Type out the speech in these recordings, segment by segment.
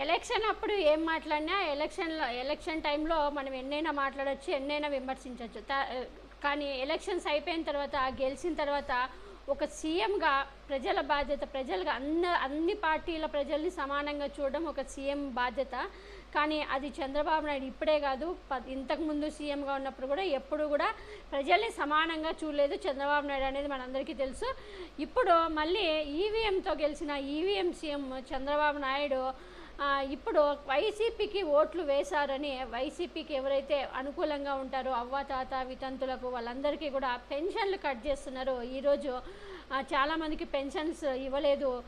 Election అప్పుడు ఏం మాట్లాడినా ఎలక్షన్లో ఎలక్షన్ టైంలో మనం ఎన్నైనా మాట్లాడొచ్చు ఎన్నైనా విమర్శించవచ్చు కానీ ఎలక్షన్స్ అయిపోయిన తర్వాత గెలిచిన తర్వాత ఒక సీఎంగా ప్రజల బాధ్యత ప్రజలుగా అన్న అన్ని పార్టీల ప్రజల్ని సమానంగా చూడడం ఒక సీఎం బాధ్యత. కానీ అది చంద్రబాబు నాయుడు ఇప్పుడే కాదు ప- ఇంతకుముందు సీఎంగా ఉన్నప్పుడు కూడా ఎప్పుడు కూడా ప్రజల్ని సమానంగా చూడలేదు చంద్రబాబు నాయుడు అనేది మనందరికీ తెలుసు. ఇప్పుడు మళ్ళీ ఈవీఎంతో గెలిచిన ఈవీఎం సీఎం చంద్రబాబు నాయుడు ఇప్పుడు వైసీపీకి ఓట్లు వేశారని వైసీపీకి ఎవరైతే అనుకూలంగా ఉంటారో అవ్వ తాత వితంతులకు వాళ్ళందరికీ కూడా పెన్షన్లు కట్ చేస్తున్నారు. ఈరోజు చాలామందికి పెన్షన్స్ ఇవ్వలేదు.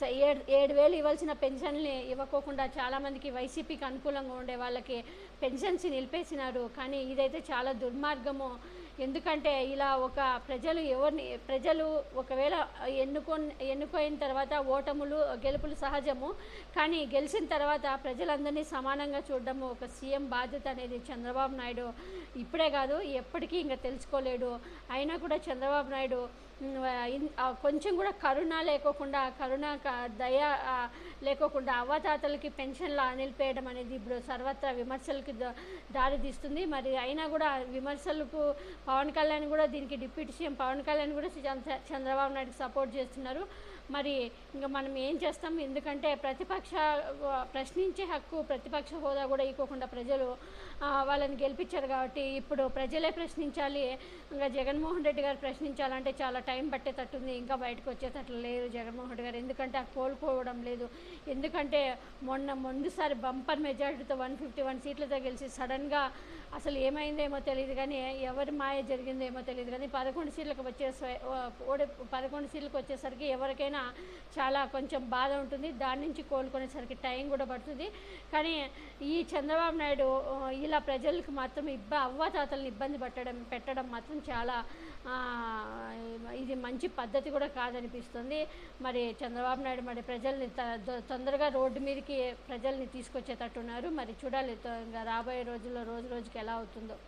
స- ఏడు ఏడు వేలు ఇవ్వాల్సిన పెన్షన్ని ఇవ్వకోకుండా చాలామందికి వైసీపీకి అనుకూలంగా ఉండే వాళ్ళకి పెన్షన్స్ నిలిపేసినారు. కానీ ఇదైతే చాలా దుర్మార్గము. ఎందుకంటే ఇలా ఒక ప్రజలు ఎవరిని ప్రజలు ఒకవేళ ఎన్నుకో ఎన్నుకోయిన తర్వాత ఓటములు గెలుపులు సహజము. కానీ గెలిచిన తర్వాత ప్రజలందరినీ సమానంగా చూడడం ఒక సీఎం బాధ్యత అనేది చంద్రబాబు నాయుడు ఇప్పుడే కాదు ఎప్పటికీ ఇంకా తెలుసుకోలేడు. అయినా కూడా చంద్రబాబు నాయుడు కొంచెం కూడా కరుణ లేకోకుండా కరుణ దయ లేకోకుండా అవ్వతాతలకి పెన్షన్లు నిలిపేయడం అనేది ఇప్పుడు సర్వత్రా విమర్శలకు దారి తీస్తుంది. మరి అయినా కూడా విమర్శలకు పవన్ కళ్యాణ్ కూడా దీనికి డిప్యూటీ సీఎం పవన్ కళ్యాణ్ కూడా చంద్ర- చంద్రబాబు నాయుడుకి సపోర్ట్ చేస్తున్నారు. మరి ఇంకా మనం ఏం చేస్తాం? ఎందుకంటే ప్రతిపక్ష ప్రశ్నించే హక్కు ప్రతిపక్ష హోదా కూడా ఇవ్వకుండా ప్రజలు వాళ్ళని గెలిపించారు కాబట్టి ఇప్పుడు ప్రజలే ప్రశ్నించాలి. ఇంకా జగన్మోహన్ రెడ్డి గారు ప్రశ్నించాలంటే చాలా టైం పట్టేటట్టుంది. ఇంకా బయటకు వచ్చేటట్లు లేదు జగన్మోహన్ రెడ్డి గారు. ఎందుకంటే ఆ కోలుకోవడం లేదు. ఎందుకంటే మొన్న ముందుసారి బంపర్ మెజార్టీతో వన్ ఫిఫ్టీ వన్ సీట్లతో గెలిచి సడన్గా అసలు ఏమైందేమో తెలియదు కానీ ఎవరి మాయ జరిగిందేమో తెలియదు కానీ పదకొండు సీట్లకు వచ్చే ఓడి పదకొండు సీట్లకు వచ్చేసరికి ఎవరికైనా చాలా కొంచెం బాధ ఉంటుంది. దాని నుంచి కోలుకునేసరికి టైం కూడా పడుతుంది. కానీ ఈ చంద్రబాబు నాయుడు ఇలా ప్రజలకు మాత్రం ఇబ్బ అవ్వాతాతలను ఇబ్బంది పెట్టడం పెట్టడం మాత్రం చాలా ఇది మంచి పద్ధతి కూడా కాదనిపిస్తుంది. మరి చంద్రబాబు నాయుడు మరి ప్రజల్ని తొందరగా రోడ్డు మీదకి ప్రజల్ని తీసుకొచ్చేటట్టున్నారు. మరి చూడాలి ఇంకా రాబోయే రోజుల్లో రోజు రోజుకి ఎలా అవుతుందో.